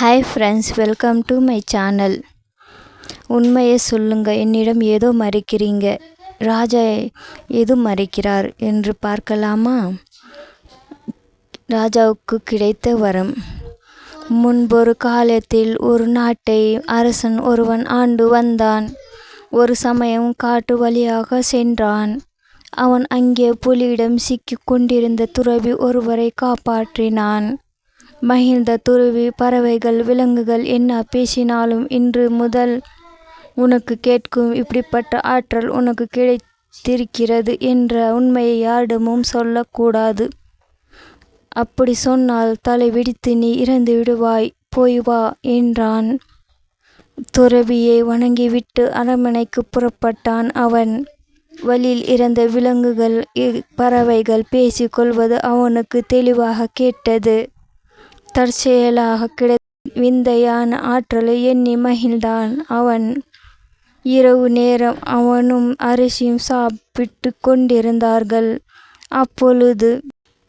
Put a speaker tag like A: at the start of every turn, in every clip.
A: Hi friends welcome to my channel உண்மையை சொல்லுங்கள் என்னிடம் ஏதோ மறைக்கிறீங்க. ராஜா எது மறைக்கிறார் என்று பார்க்கலாமா? ராஜாவுக்கு கிடைத்த வரம். முன்பொரு காலத்தில் ஒரு நாட்டை அரசன் ஒருவன் ஆண்டு வந்தான். ஒரு சமயம் காட்டு வழியாக சென்றான். அவன் அங்கே புலியிடம் சிக்கிக் கொண்டிருந்த துறவி ஒருவரை காப்பாற்றினான். மகிழ்ந்த துருவி பறவைகள் விலங்குகள் என்ன பேசினாலும் இன்று முதல் உனக்கு கேட்கும் இப்படிப்பட்ட ஆற்றல் உனக்கு கிடைத்திருக்கிறது என்ற உண்மையை யாரிடமும் சொல்லக்கூடாது. அப்படி சொன்னால் தலை வெடித்து நீ இறந்து விடுவாய் போய் வா என்றான். துறவியை வணங்கிவிட்டு அரண்மனைக்கு புறப்பட்டான் அவன். வழியில் இறந்த விலங்குகள் இ- பறவைகள் பேசிக் கொள்வது அவனுக்கு தெளிவாக கேட்டது. தற்செயலாக கிடை விந்தையான ஆற்றலை எண்ணி மகிழ்ந்தான். அவன் இரவு நேரம் அவனும் அரிசியும் சாப்பிட்டு கொண்டிருந்தார்கள். அப்பொழுது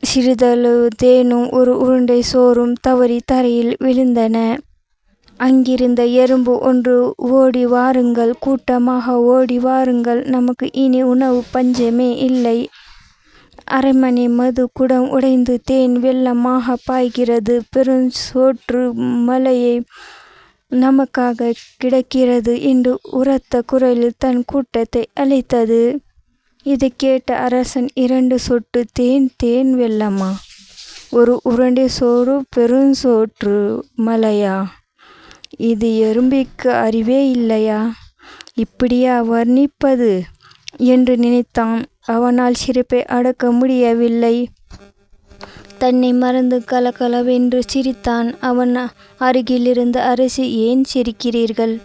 A: சிறிதளவு தேனும் ஒரு உருண்டை சோறும் தவறி தரையில் விழுந்தன. அங்கிருந்த எறும்பு ஒன்று ஓடி வாருங்கள் கூட்டமாக ஓடி வாருங்கள் நமக்கு இனி உணவு பஞ்சமே இல்லை. அரைமணி மது குடம் உடைந்து தேன் வெள்ளமாக பாய்கிறது. பெருஞ்சோற்று மலையை நமக்காக கிடக்கிறது என்று உரத்த குரலில் தன் கூட்டத்தை அழைத்தது. இதை கேட்ட அரசன் இரண்டு சொட்டு தேன் தேன் வெள்ளமா? ஒரு உருண்டை சோறு பெருஞ்சோற்று மலையா? இது எறும்பிக்கு அறிவே இல்லையா? இப்படியா வர்ணிப்பது? என்று நினைத்தான். அவனால் சிரிப்பை அடக்க முடியவில்லை. தன்னை மறந்து கலகலவென்று சிரித்தான் அவன். அருகிலிருந்த அரசி ஏன் சிரிக்கிறீர்கள்?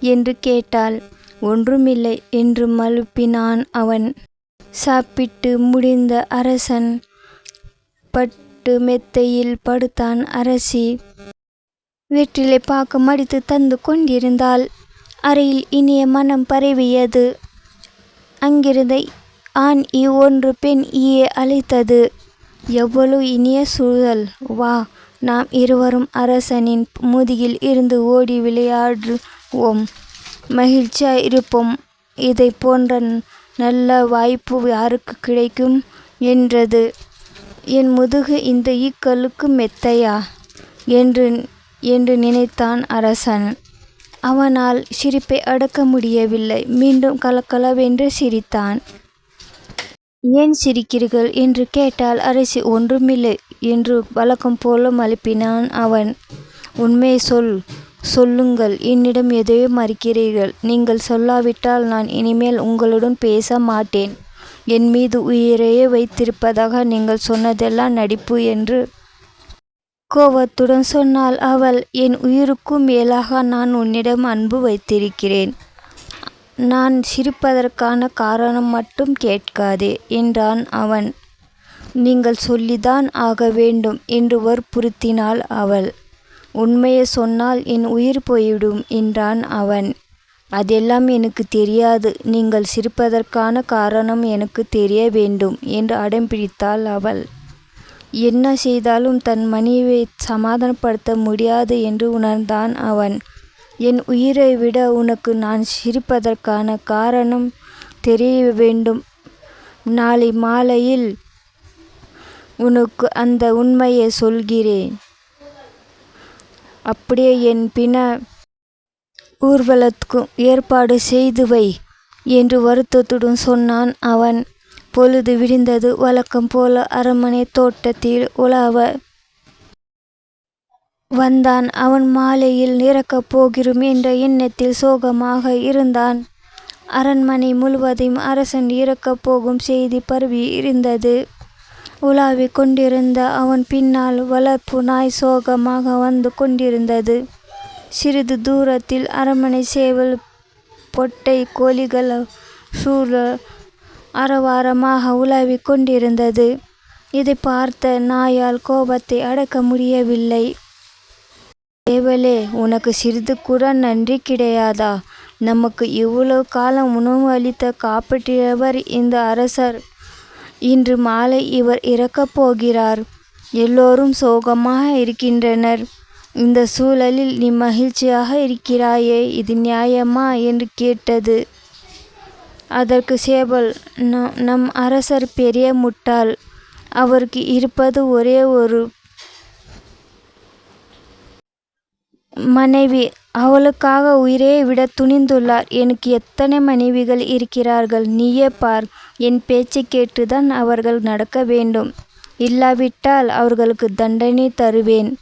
A: என்று கேட்டாள். ஒன்றுமில்லை என்று மழுப்பினான் அவன். சாப்பிட்டு முடிந்த அரசன் பட்டு மெத்தையில் படுத்தான் அரசி. வெற்றிலை பார்க்க மடித்து தந்து கொண்டிருந்தாள். அறையில் இனிய மனம் பரவியது. அங்கிருந்த ஆண் இவ்வொன்று பெண் ஈயை அழைத்தது. எவ்வளவு இனிய சூழல். வா நாம் இருவரும் அரசனின் முதுகில் இருந்து ஓடி விளையாடுவோம். மகிழ்ச்சியாய் இருப்போம். இதை போன்ற நல்ல வாய்ப்பு யாருக்கு கிடைக்கும்? என்றது. என் முதுகு இந்த ஈக்களுக்கு மெத்தையா? என்று என்று நினைத்தான் அரசன். அவனால் சிரிப்பை அடக்க முடியவில்லை. மீண்டும் கலகலவென்று சிரித்தான். ஏன் சிரிக்கிறீர்கள் என்று கேட்டால் அரசி ஒன்றுமில்லை என்று வழக்கம் போல மழுப்பினான் அவன். உண்மையை சொல் சொல்லுங்கள். என்னிடம் எதையோ மறுக்கிறீர்கள். நீங்கள் சொல்லாவிட்டால் நான் இனிமேல் உங்களுடன் பேச மாட்டேன். என் மீது உயிரையே வைத்திருப்பதாக நீங்கள் சொன்னதெல்லாம் நடிப்பு என்று கோபத்துடன் சொன்னால் அவள். என் உயிருக்கும் மேலாக நான் உன்னிடம் அன்பு வைத்திருக்கிறேன். நான் சிரிப்பதற்கான காரணம் மட்டும் கேட்காதே என்றான் அவன். நீங்கள் சொல்லிதான் ஆக வேண்டும் என்று வற்புறுத்தினாள் அவள். உண்மையை சொன்னால் என் உயிர் போய்விடும் என்றான் அவன். அதெல்லாம் எனக்கு தெரியாது நீங்கள் சிரிப்பதற்கான காரணம் எனக்கு தெரிய வேண்டும் என்று அடம்பிடித்தாள் அவள். என்ன செய்தாலும் தன் மனைவியை சமாதானப்படுத்த முடியாது என்று உணர்ந்தான் அவன். என் உயிரை விட உனக்கு நான் சிரிப்பதற்கான காரணம் தெரிய வேண்டும் நாளை மாலையில் உனக்கு அந்த உண்மையை சொல்கிறேன். அப்படியே என் பிண ஊர்வலத்துக்கும் ஏற்பாடு செய்து வை என்று வருத்தத்துடன் சொன்னான் அவன். பொழுது விடிந்தது. வழக்கம் போல அரண்மனை தோட்டத்தில் உலாவ வந்தான். அவன் மாலையில் இறக்கப் போகிறோம் என்ற எண்ணத்தில் சோகமாக இருந்தான். அரண்மனை முழுவதையும் அரசன் இறக்கப் போகும் செய்தி பரவி இருந்தது. உலாவிக் கொண்டிருந்த அவன் பின்னால் வளர்ப்பு நாய் சோகமாக வந்து கொண்டிருந்தது. சிறிது தூரத்தில் அரண்மனை சேவல் பொட்டை கோழிகள் சூழ அரவாரமாக உலாவிக் கொண்டிருந்தது. இதை பார்த்த நாயால் கோபத்தை அடக்க முடியவில்லை. சேவலே உனக்கு சிறிது கூட நன்றி கிடையாதா? நமக்கு இவ்வளவு காலம் உணவு அளித்த காப்பற்றியவர் இந்த அரசர். இன்று மாலை இவர் இறக்கப் போகிறார். எல்லோரும் சோகமாக இருக்கின்றனர். இந்த சூழலில் நீ மகிழ்ச்சியாக இருக்கிறாயே இது நியாயமா என்று கேட்டது. அதற்கு சேவல் "நம்- நம் அரசர் பெரிய முட்டாள். அவருக்கு இருப்பது ஒரே ஒரு மனைவி அவளுக்காக உயிரை விட துணிந்துள்ளார். எனக்கு எத்தனை மனைவிகள் இருக்கிறார்கள்? நீயே பார். என் பேச்சைக் கேட்டுதான் அவர்கள் நடக்க வேண்டும். இல்லாவிட்டால் அவர்களுக்கு தண்டனை தருவேன்.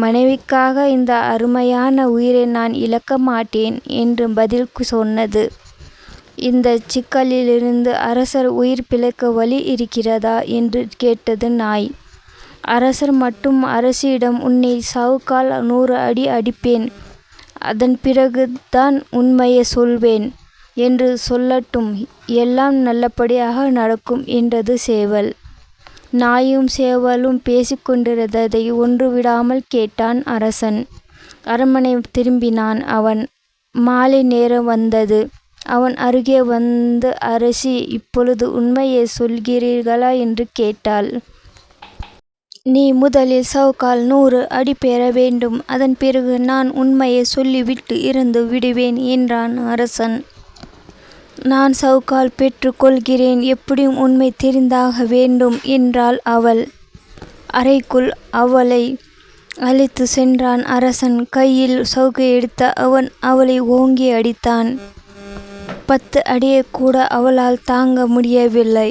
A: மனைவிக்காக இந்த அருமையான உயிரை நான் இழக்க மாட்டேன் என்று பதில் சொன்னது. இந்த சிக்கலிலிருந்து அரசர் உயிர் பிழைக்க வழி இருக்கிறதா? என்று கேட்டது நாய். அரசர் மட்டும் அரசியிடம் உன்னை சாவுக்கால் நூறு அடி அடிப்பேன். அதன் பிறகு தான் உண்மையை சொல்வேன் என்று சொல்லட்டும். எல்லாம் நல்லபடியாக நடக்கும் என்றது சேவல். நாயும் சேவலும் பேசிக்கொண்டிருந்ததை ஒன்று விடாமல் கேட்டான் அரசன். அரண்மனை திரும்பினான் அவன். மாலை நேரம் வந்தது. அவன் அருகே வந்து அரசி இப்பொழுது உண்மையை சொல்கிறீர்களா? என்று கேட்டாள். நீ முதலில் சவுக்கால் நூறு அடி பெற வேண்டும். அதன் பிறகு நான் உண்மையை சொல்லிவிட்டு இருந்து விடுவேன் என்றான் அரசன். நான் சவுக்கால் பெற்றுக்கொள்கிறேன் எப்படியும் உண்மை தெரிந்தாக வேண்டும் என்றாள் அவள். அறைக்குள் அவளை அழைத்து சென்றான் அரசன். கையில் சவுக்கை எடுத்த அவன் அவளை ஓங்கி அடித்தான். பத்து அடியை கூட அவளால் தாங்க முடியவில்லை.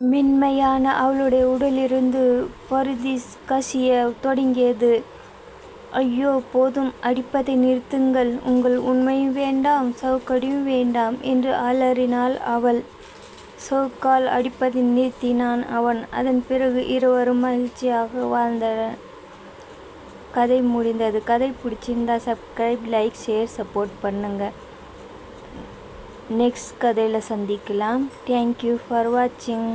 A: மென்மையான அவளுடைய உடலிருந்து பருதி கசிய தொடங்கியது. ஐயோ போதும் அடிப்பதை நிறுத்துங்கள். உங்கள் உண்மையும் வேண்டாம் சவுக்கடியும் வேண்டாம் என்று அலறினாள் அவள். சவுக்கால் அடிப்பதை நிறுத்தினான் அவன். அதன் பிறகு இருவரும் மகிழ்ச்சியாக வாழ்ந்தனர். கதை முடிந்தது. கதை பிடிச்சிருந்தா சப்ஸ்கிரைப் லைக் ஷேர் சப்போர்ட் பண்ணுங்கள் நெக்ஸ்ட் கதையில் சந்திக்கலாம். தேங்க்யூ ஃபார் வாட்சிங்